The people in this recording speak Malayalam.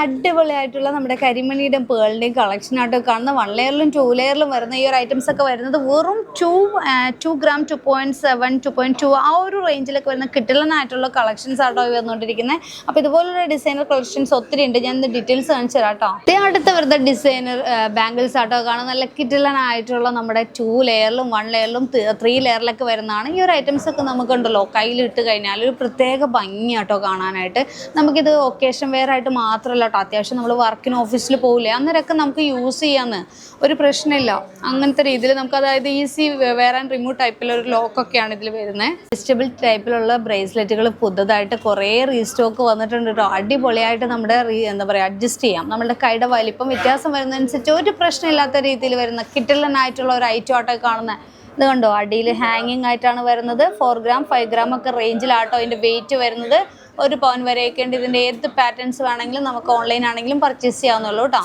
അടിപൊളിയായിട്ടുള്ള നമ്മുടെ കരിമണിയുടെയും പേളിന്റെയും കളക്ഷൻ ആയിട്ട് കാണുന്ന വൺ ലെയറിലും ടു ലെയറിലും വരുന്ന ഈ ഒരു ഐറ്റംസ് ഒക്കെ വരുന്നത് വെറും two two gram two point seven two point two ആ ഒരു റേഞ്ചിലൊക്കെ വരുന്ന കിട്ടലനായിട്ടുള്ള കളക്ഷൻസ് ആട്ടോ വന്നുകൊണ്ടിരിക്കുന്നത് അപ്പോൾ ഇതുപോലുള്ള ഡിസൈനർ കളക്ഷൻസ് ഒത്തിരി ഉണ്ട്. ഞാൻ ഡീറ്റെയിൽസ് കാണിച്ചു തരാം കേട്ടോ അടുത്ത് വരുന്ന ഡിസൈനർ ബാംഗിൾസ് ആട്ടോ കാണാൻ നല്ല കിട്ടലനായിട്ടുള്ള നമ്മുടെ ടു ലെയറിലും വൺ ലെയറിലും ത്രീ ലെയറിലൊക്കെ വരുന്നതാണ്. ഈ ഒരു ഐറ്റംസ് ഒക്കെ നമുക്കുണ്ടല്ലോ കയ്യിലിട്ട് കഴിഞ്ഞാൽ ഒരു പ്രത്യേക ഭംഗിയാട്ടോ കാണാനായിട്ട്. നമുക്കിത് ഒക്കേഷൻ വെയർ ആയിട്ട് മാത്രമല്ല കേട്ടോ. അത്യാവശ്യം നമ്മൾ വർക്കിന് ഓഫീസിൽ പോകില്ലേ അന്നേരമൊക്കെ നമുക്ക് യൂസ് ചെയ്യാമെന്ന് ഒരു പ്രശ്നമില്ല. അങ്ങനത്തെ രീതിയിൽ നമുക്ക് അതായത് ഈസി വെയർ ആൻഡ് റിമൂവ് ടൈപ്പിലൊരു ലോക്കൊക്കെയാണ് ഇതിൽ വരുന്നത് വെജിറ്റബിൾ ടൈപ്പിലുള്ള ബ്രേസ്ലെറ്റുകൾ പുതുതായിട്ട് കുറേ റീസ്റ്റോക്ക് വന്നിട്ടുണ്ട് കേട്ടോ. അടിപൊളിയായിട്ട് നമ്മുടെ എന്താ പറയുക അഡ്ജസ്റ്റ് ചെയ്യാം. നമ്മുടെ കൈയുടെ വലിപ്പം വ്യത്യാസം വരുന്നതനുസരിച്ച് ഒരു പ്രശ്നമില്ലാത്ത രീതിയിൽ വരുന്ന കിട്ടലിനായിട്ടുള്ള ഒരു ഐറ്റം ആട്ടോ കാണുന്ന. ഇത് കണ്ടോ? അടിയിൽ ഹാങ്ങിങ് ആയിട്ടാണ് വരുന്നത്. ഫോർ ഗ്രാം ഫൈവ് ഗ്രാം ഒക്കെ റേഞ്ചിലാട്ടോ അതിന്റെ വെയിറ്റ് വരുന്നത്. ഒരു പവൻ വരെയൊക്കെ ഉണ്ട് ഇതിന്റെ ഏത് പാറ്റേൺസ് വേണമെങ്കിലും നമുക്ക് ഓൺലൈൻ ആണെങ്കിലും പർച്ചേസ് ചെയ്യാവുന്നുള്ളൂ കേട്ടോ.